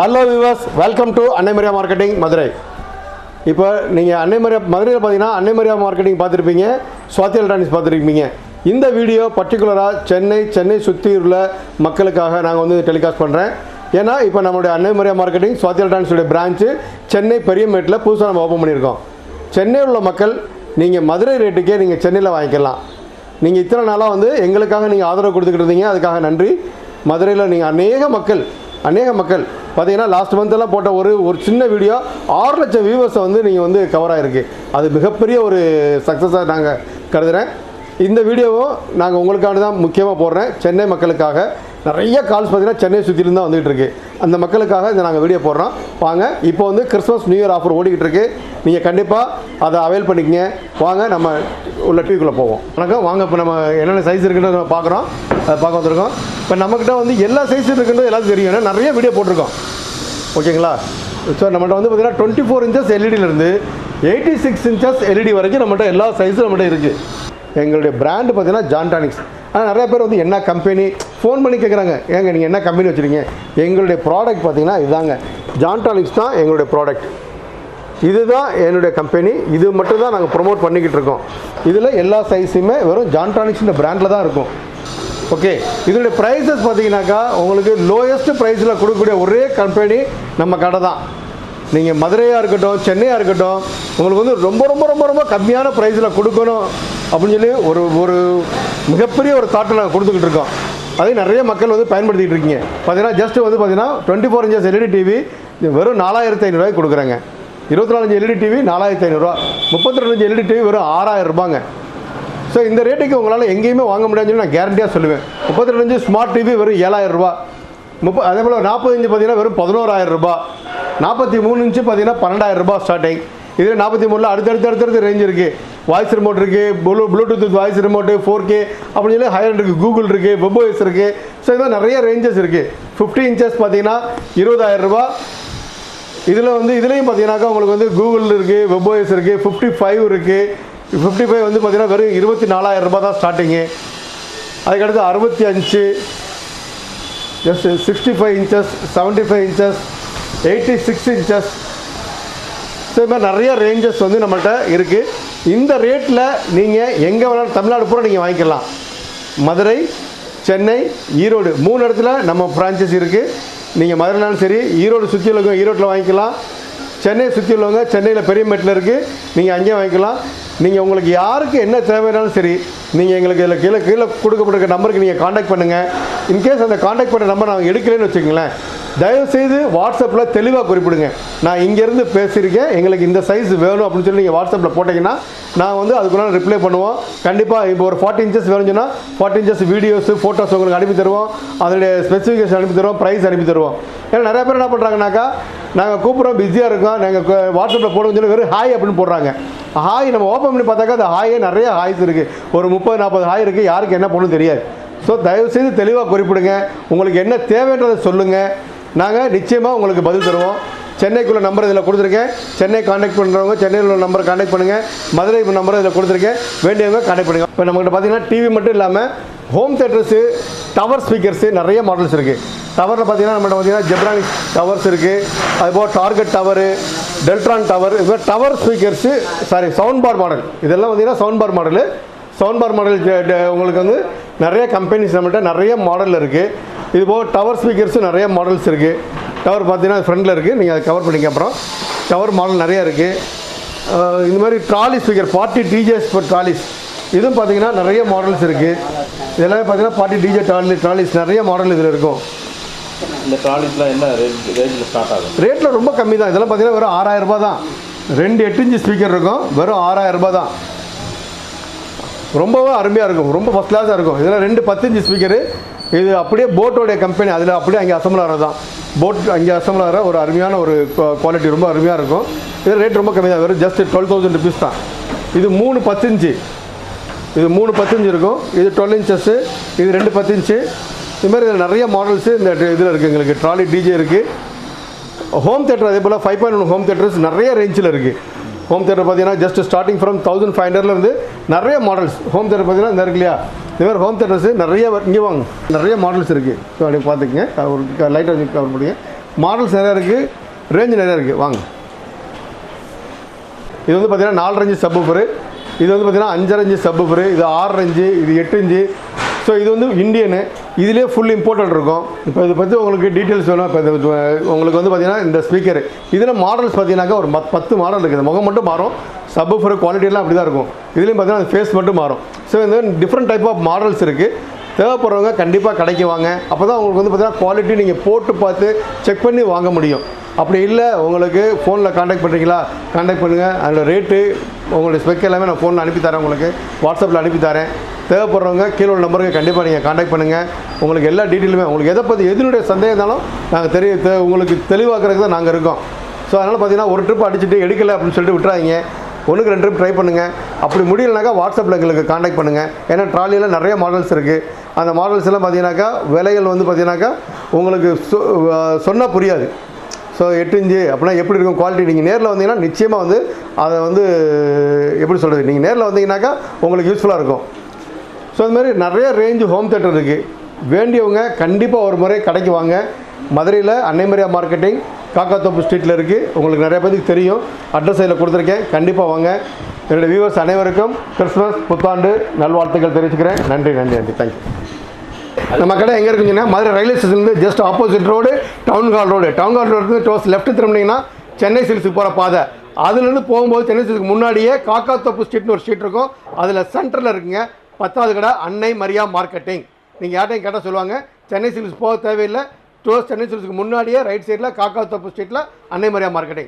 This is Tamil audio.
Hello viewers welcome to Annai Mariya marketing Madurai இப்போ நீங்கள் அன்னைமரியா மதுரையில் பார்த்தீங்கன்னா அன்னைமரியா மார்க்கெட்டிங் பார்த்துருப்பீங்க. சுவாத்தி எலக்ட்ரானிக்ஸ் பார்த்துருப்பீங்க. இந்த வீடியோ பர்டிகுலராக சென்னை சென்னை சுற்றி உள்ள மக்களுக்காக நாங்கள் வந்து டெலிகாஸ்ட் பண்ணுறேன் ஏன்னா இப்போ நம்மளுடைய அன்னைமரியா மார்க்கெட்டிங் சுவாத்தி எலக்ட்ரானிக்ஸுடைய பிரான்ச்சு சென்னை பெரியமேட்டில் புதுசாக நம்ம ஓப்பன் பண்ணியிருக்கோம். சென்னையில் உள்ள மக்கள் நீங்கள் மதுரை ரேட்டுக்கே நீங்கள் சென்னையில் வாங்கிக்கலாம். நீங்கள் இத்தனை நாளாக வந்து எங்களுக்காக நீங்கள் ஆதரவு கொடுத்துக்கிட்டு இருந்தீங்க. அதுக்காக நன்றி. மதுரையில் நீங்கள் அநேக மக்கள் அநேக மக்கள் பார்த்தீங்கன்னா லாஸ்ட் மந்த்தெல்லாம் போட்ட ஒரு ஒரு சின்ன வீடியோ ஆறு லட்சம் வியூவர்ஸை வந்து நீங்கள் வந்து கவர் ஆகிருக்கு அது மிகப்பெரிய ஒரு சக்ஸஸாக நாங்கள் கருதுகிறேன் இந்த வீடியோவும் நாங்கள் உங்களுக்காக தான் முக்கியமாக போடுறேன். சென்னை மக்களுக்காக நிறைய கால்ஸ் பார்த்தீங்கன்னா சென்னை சுற்றிலும் தான் வந்துகிட்டு இருக்கு. அந்த மக்களுக்காக இதை நாங்கள் வீடியோ போடுறோம். வாங்க இப்போ வந்து கிறிஸ்மஸ் நியூ இயர் ஆஃபர் ஓடிக்கிட்டு இருக்கு. நீங்கள் கண்டிப்பாக அதை அவைல் பண்ணிக்கங்க. வாங்க நம்ம உள்ள டிவிக்குள்ளே போவோம். வணக்கம். வாங்க இப்போ நம்ம என்னென்ன சைஸ் இருக்குன்னு நம்ம பார்க்குறோம். அதை பார்க்க வந்திருக்கோம். இப்போ நம்மக்கிட்ட வந்து எல்லா சைஸ் இருக்குன்றது எல்லாத்துக்கும் தெரியும். ஏன்னா நிறைய வீடியோ போட்டிருக்கோம். ஓகேங்களா? ஸோ நம்மகிட்ட வந்து பார்த்தீங்கன்னா டுவெண்ட்டி ஃபோர் இன்ச்சஸ் எல்இடியிலேருந்து எயிட்டி சிக்ஸ் இன்ச்சஸ் எல்இடி வரைக்கும் நம்மகிட்ட எல்லா சைஸும் நம்மகிட்ட இருக்குது எங்களுடைய பிராண்டு பார்த்தீங்கன்னா ஜான்டானிக்ஸ் ஆனால் நிறைய பேர் வந்து என்ன கம்பெனி ஃபோன் பண்ணி கேட்குறாங்க ஏங்க நீங்கள் என்ன கம்பெனி வச்சுருக்கீங்க? எங்களுடைய ப்ராடக்ட் பார்த்தீங்கன்னா இதுதாங்க ஜான்டானிக்ஸ் தான் எங்களுடைய ப்ராடக்ட் இதுதான் என்னுடைய கம்பெனி இது மட்டும் தான் நாங்கள் ப்ரொமோட் பண்ணிக்கிட்டு இருக்கோம். இதில் எல்லா சைஸுமே வெறும் ஜான்டானிக்ஸ் பிராண்டில் தான் இருக்கும். ஓகே இதனுடைய ப்ரைஸஸ் பார்த்தீங்கன்னாக்கா உங்களுக்கு லோயஸ்ட் ப்ரைஸில் கொடுக்கக்கூடிய ஒரே கம்பெனி நம்ம கடை தான். நீங்கள் மதுரையாக இருக்கட்டும் சென்னையாக இருக்கட்டும் உங்களுக்கு வந்து ரொம்ப ரொம்ப ரொம்ப ரொம்ப கம்மியான ப்ரைஸில் கொடுக்கணும் அப்படின்னு சொல்லி ஒரு ஒரு மிகப்பெரிய ஒரு தாட்டை நாங்கள் கொடுத்துக்கிட்டு இருக்கோம். அதே நிறைய மக்கள் வந்து பயன்படுத்திகிட்டு இருக்கீங்க. பார்த்தீங்கன்னா ஜஸ்ட் வந்து பார்த்தீங்கன்னா twenty four inches LED TV வெறும் நாலாயிரத்தி ஐநூறுரூவாய்க்கு கொடுக்குறாங்க. இருபத்தி நாலஞ்சு எல்இடி டிவி நாலாயிரத்தி ஐநூறுரூவா முப்பத்தி ரெண்டு எல்இடி டிவி வெறும் ஆறாயிரம் ரூபாங்க ஸோ இந்த ரேட்டுக்கு உங்களால் எங்கேயுமே வாங்க முடியாதுன்னு சொல்லி நான் கேரண்டியாக சொல்லுவேன். முப்பத்தி ரெண்டு ஸ்மார்ட் டிவி வெறும் ஏழாயிரம் ரூபா முப்ப அதே போல் நாற்பது இன்ச்சு பார்த்தீங்கன்னா வெறும் பதினோராயிரம் ரூபா நாற்பத்தி மூணு இன்ச்சு பார்த்தீங்கன்னா பன்னெண்டாயிரம் ரூபா ஸ்டார்டிங் இதில் நாற்பத்தி மூணில் அடுத்தடுத்து அடுத்தடுத்து ரேஞ்ச் இருக்குது வாய்ஸ் ரிமோட் இருக்குது blue bluetooth voice remote four K அப்படின்னு சொல்லி ஹையர் இருக்குது கூகுள் இருக்குது வெப்ஓஎஸ் இருக்குது ஸோ இதெல்லாம் நிறைய ரேஞ்சஸ் இருக்குது ஃபிஃப்டி இன்ச்சஸ் பார்த்தீங்கன்னா இருபதாயிரம் ரூபா இதில் வந்து இதுலேயும் பார்த்தீங்கன்னாக்கா உங்களுக்கு வந்து கூகுள் இருக்குது வெப்ஓஎஸ் இருக்குது ஃபிஃப்டி ஃபைவ் இருக்குது ஃபிஃப்டி ஃபைவ் வந்து பார்த்திங்கன்னா வெறும் இருபத்தி நாலாயிரம் ரூபாய் தான் ஸ்டார்டிங்கு அதுக்கடுத்து அறுபத்தி அஞ்சு just sixty five inches seventy five inches eighty six inches so இது மாதிரி நிறைய ரேஞ்சஸ் வந்து நம்மள்கிட்ட இருக்குது இந்த ரேட்டில் நீங்கள் எங்கே வேணாலும் தமிழ்நாடு பூரா நீங்கள் வாங்கிக்கலாம். மதுரை சென்னை ஈரோடு. மூணு இடத்துல நம்ம பிரான்ச்சஸ் இருக்குது நீங்கள் மதுரைனாலும் சரி ஈரோடு சுற்றி இருக்கும் ஈரோட்டில் வாங்கிக்கலாம். சென்னையை சுற்றி உள்ளவங்க சென்னையில் பெரியமேட்டில் இருக்குது நீங்கள் அங்கேயும் வாங்கிக்கலாம். நீங்கள் உங்களுக்கு யாருக்கு என்ன தேவைனாலும் சரி நீங்கள் எங்களுக்கு இதில் கீழே கீழே கொடுக்கப்பட்டிருக்க நம்பருக்கு நீங்கள் காண்டாக்ட் பண்ணுங்கள் இன்கேஸ் அந்த காண்டாக்ட் பண்ணுற நம்பர் நாங்கள் எடுக்கலன்னு வச்சுக்கோங்களேன். தயவுசெய்து வாட்ஸ்அப்பில் தெளிவாக குறிப்பிடுங்க. நான் இங்கேருந்து பேசியிருக்கேன். எங்களுக்கு இந்த சைஸ் வேணும் அப்படின்னு சொல்லி நீங்கள் வாட்ஸ்அப்பில் போட்டிங்கன்னா நான் வந்து அதுக்குள்ளே ரிப்ளை பண்ணுவோம். கண்டிப்பாக இப்போ ஒரு ஃபார்ட்டி இன்ச்சஸ் வேணும்னு சொன்னால் ஃபார்ட்டி இன்ச்சஸ் வீடியோஸ் ஃபோட்டோஸ் உங்களுக்கு அனுப்பி தருவோம். அதனுடைய ஸ்பெசிஃபிகேஷன் அனுப்பி தருவோம். ப்ரைஸ் அனுப்பி தருவோம். ஏன்னா நிறைய பேர் என்ன பண்ணுறாங்கனாக்கா நாங்கள் கூப்பிட்றோம் பிஸியாக இருக்கோம். நாங்கள் வாட்ஸ்அப்பில் போடுவோம்னு சொல்லி வெறும் ஹாய் அப்படின்னு போடுறாங்க. ஹாய் நம்ம ஓப்பன் பண்ணி பார்த்தாக்கா அந்த ஹாயே நிறைய ஹாய்ஸ் இருக்குது ஒரு முப்பது நாற்பது ஹாய் இருக்குது யாருக்கு என்ன பண்ணணும் தெரியாது. ஸோ தயவுசெய்து தெளிவாக குறிப்பிடுங்க. உங்களுக்கு என்ன தேவைன்றதை சொல்லுங்கள் நாங்கள் நிச்சயமாக உங்களுக்கு பதில் தருவோம். சென்னைக்குள்ள நம்பர் இதில் கொடுத்துருக்கேன். சென்னை காண்டாக்ட் பண்ணுறவங்க சென்னையில் உள்ள நம்பரை காண்டாக்ட் பண்ணுங்கள் மதுரை நம்பர் இதில் கொடுத்துருக்கேன். வேண்டியவங்க காண்டாக்ட் பண்ணுங்கள் இப்போ நம்மகிட்ட பார்த்தீங்கன்னா டிவி மட்டும் இல்லாமல் ஹோம் தேட்டர்ஸு டவர் ஸ்பீக்கர்ஸு நிறைய மாடல்ஸ் இருக்குது டவரில் பார்த்தீங்கன்னா நம்மகிட்ட பார்த்தீங்கன்னா ஜெப்ரானிக் டவர்ஸ் இருக்குது அதுபோல் டார்கெட் டவரு டெல்ட்ரான் டவர் இது மாதிரி tower speakers sorry sound bar model இதெல்லாம் பார்த்தீங்கன்னா sound bar model sound bar model உங்களுக்கு வந்து நிறைய கம்பெனிஸ் நம்மகிட்ட நிறைய மாடல் இருக்குது இது போக டவர் ஸ்பீக்கர்ஸு நிறைய மாடல்ஸ் இருக்குது டவர் பார்த்தீங்கன்னா ஃப்ரண்டில் இருக்குது நீங்கள் அதை கவர் பண்ணிக்க அப்புறம் டவர் மாடல் நிறைய இருக்குது இந்த மாதிரி trolley speaker party DJs for trolleys இதுவும் பார்த்தீங்கன்னா நிறைய மாடல்ஸ் இருக்குது இதெல்லாமே பார்த்தீங்கன்னா ஃபார்ட்டி டிஜே ட்ராலி ட்ராலிஸ் நிறைய மாடல் இதில் இருக்கும். இந்த ட்ராலிஸ்லாம் என்ன ரேட் ரேஞ்சில் ஸ்டார்ட் ஆகும் ரேட்டில் ரொம்ப கம்மி தான். இதெல்லாம் பார்த்தீங்கன்னா வெறும் ஆறாயிரம் ரூபாய் தான். ரெண்டு எட்டு இன்ச்சு ஸ்பீக்கர் இருக்கும். வெறும் ஆறாயிரம் ரூபாய் தான். ரொம்பவே அருமையாக இருக்கும். ரொம்ப ஃபஸ்ட் கிளாஸாக இருக்கும். இதில் ரெண்டு பத்து இன்ச்சு ஸ்பீக்கரு இது அப்படியே போட்டோடைய கம்பெனி. அதில் அப்படியே அங்கே அசம்பிள் ஆகிறது தான். போட் அங்கே அசம்பிள் ஆகிற ஒரு அருமையான ஒரு குவாலிட்டி ரொம்ப அருமையாக இருக்கும். இது ரேட் ரொம்ப கம்மி தான். வெறும் ஜஸ்ட் டுவெல் தௌசண்ட் ருபீஸ் தான். இது மூணு பத்து இன்ச்சு. இது மூணு பத்து இன்ச்சு இருக்கும். இது டுவெல் இன்ச்சஸ்ஸு இது ரெண்டு பத்து இன்ச்சு. இது மாதிரி இதில் நிறைய மாடல்ஸு இந்த இதில் இருக்குது எங்களுக்கு ட்ராலி டிஜே இருக்குது ஹோம் தேட்டர் அதே போல் five point one home theatres நிறைய ரேஞ்சில் இருக்குது ஹோம் தேட்டர் பார்த்தீங்கன்னா just starting from thousand five ஹண்ட்ரட்லேருந்து நிறைய மாடல்ஸ் ஹோம் தேட்டர் பார்த்தீங்கன்னா இந்த இருக்கு இல்லையா? இது மாதிரி ஹோம் தேட்டர்ஸ் நிறைய இங்கே வாங்க. நிறைய மாடல்ஸ் இருக்குது ஸோ அப்படியே பார்த்துக்குங்க. ஒரு லைட்டாக கவர் பண்ணுங்க மாடல்ஸ் நிறையா இருக்குது ரேஞ்சு நிறையா இருக்குது வாங்க. இது வந்து பார்த்திங்கன்னா நாலு இன்ச்சு சப்புஃபரு இது வந்து பார்த்திங்கன்னா அஞ்சரை இன்ச்சு சப்புஃபரு இது ஆறு இஞ்சு இது எட்டு இஞ்சு ஸோ இது வந்து இந்தியனு இதுலேயே ஃபுல் இம்போர்ட்டட் இருக்கும். இப்போ இதை பற்றி உங்களுக்கு டீட்டெயில்ஸ் வேணும். இப்போ இது உங்களுக்கு வந்து பார்த்தீங்கன்னா இந்த ஸ்பீக்கர் இதில் மாடல்ஸ் பார்த்தீங்கன்னாக்கா ஒரு பத்து மாடல் இருக்குது. முகம் மட்டும் மாறும். சப்புஃபர் குவாலிட்டியெல்லாம் அப்படி தான் இருக்கும். இதுலேயும் பார்த்தீங்கன்னா ஃபேஸ் மட்டும் மாறும். ஸோ இந்த டிஃப்ரெண்ட் டைப் ஆஃப் மாடல்ஸ் இருக்குது தேவைப்படுறவங்க கண்டிப்பாக கிடைக்குவாங்க அப்போ தான் உங்களுக்கு வந்து பார்த்தீங்கன்னா குவாலிட்டி நீங்கள் போட்டு பார்த்து செக் பண்ணி வாங்க முடியும். அப்படி இல்லை உங்களுக்கு ஃபோனில் காண்டாக்ட் பண்ணுறீங்களா காண்டாக்ட் பண்ணுங்கள் அதில் ரேட்டு உங்களுடைய ஸ்பெக் எல்லாமே நான் ஃபோனில் அனுப்பி தரேன் உங்களுக்கு. வாட்ஸ்அப்பில் அனுப்பி தரேன். தேவைப்படுறவங்க கீழே உள்ள நம்பருக்கு கண்டிப்பாக நீங்கள் காண்டாக்ட் பண்ணுங்கள் உங்களுக்கு எல்லா டீட்டெயிலுமே உங்களுக்கு எதை பற்றி எதனுடைய சந்தேகம் இருந்தாலும் நாங்கள் தெரிய தெ- உங்களுக்கு தெளிவாக்குறதுக்கு தான் நாங்கள் இருக்கோம். ஸோ அதனால் பார்த்தீங்கன்னா ஒரு ட்ரிப் அடிச்சுட்டு எடுக்கலை அப்படின்னு சொல்லிட்டு விட்டுறாதீங்க. ஒன்றுக்கு ரெண்டு ட்ரிப் ட்ரை பண்ணுங்கள் அப்படி முடியலனாக்கா வாட்ஸ்அப்பில் எங்களுக்கு காண்டாக்ட் பண்ணுங்கள் ஏன்னா ட்ராலியில் நிறைய மாடல்ஸ் இருக்குது அந்த மாடல்ஸ் எல்லாம் பார்த்தீங்கன்னாக்கா விலைகள் வந்து பார்த்தீங்கன்னாக்கா உங்களுக்கு சொ- சொன்னால் புரியாது. ஸோ எட்டு இன்ச்சு அப்படின்னா எப்படி இருக்கும் குவாலிட்டி நீங்கள் நேரில் வந்தீங்கன்னா நிச்சயமாக வந்து அதை வந்து எப்படி சொல்கிறது நீங்கள் நேரில் வந்தீங்கன்னாக்கா உங்களுக்கு யூஸ்ஃபுல்லாக இருக்கும். ஸோ அது மாதிரி நிறைய ரேஞ்சு ஹோம் தேட்டர் இருக்குது வேண்டியவங்க கண்டிப்பாக ஒரு முறை கடைக்கு வாங்க. மதுரையில் அன்னைமரியா மார்க்கெட்டிங் காக்காத்தோப்பு ஸ்ட்ரீட்டில் இருக்குது உங்களுக்கு நிறைய பேருக்கு தெரியும். அட்ரஸ் இதில் கொடுத்துருக்கேன். கண்டிப்பாக வாங்க. என்னுடைய வியூவர்ஸ் அனைவருக்கும் கிறிஸ்மஸ் புத்தாண்டு நல்வாழ்த்துக்கள் தெரிவிச்சுக்கிறேன். நன்றி நன்றி நன்றி. தேங்க்யூ நம்ம கடை எங்கே இருக்குங்கன்னா மதுரை ரயில்வே ஸ்டேஷன்லேருந்து just opposite road town hall road town hall road dose left திரும்பினீங்கன்னா சென்னை சில்ஸுக்கு போகிற பாதை. அதுலேருந்து போகும்போது சென்னை சில்ஸுக்கு முன்னாடியே காக்காத்தோப்பு ஸ்ட்ரீட்னு ஒரு ஸ்ட்ரீட் இருக்கும். அதில் சென்டரில் இருக்குங்க பத்தாவது கடை அன்னை மரியா மார்க்கெட்டிங் நீங்கள் யார்ட்டையும் கேட்டால் சொல்லுவாங்க சென்னை சில்ஸ் போக தேவையில்லை. டோஸ் சென்னை சில்ஸுக்கு முன்னாடியே ரைட் சைடில் காக்காத்தோப்பு ஸ்ட்ரீட்டில் அன்னை மரியா மார்க்கெட்டிங்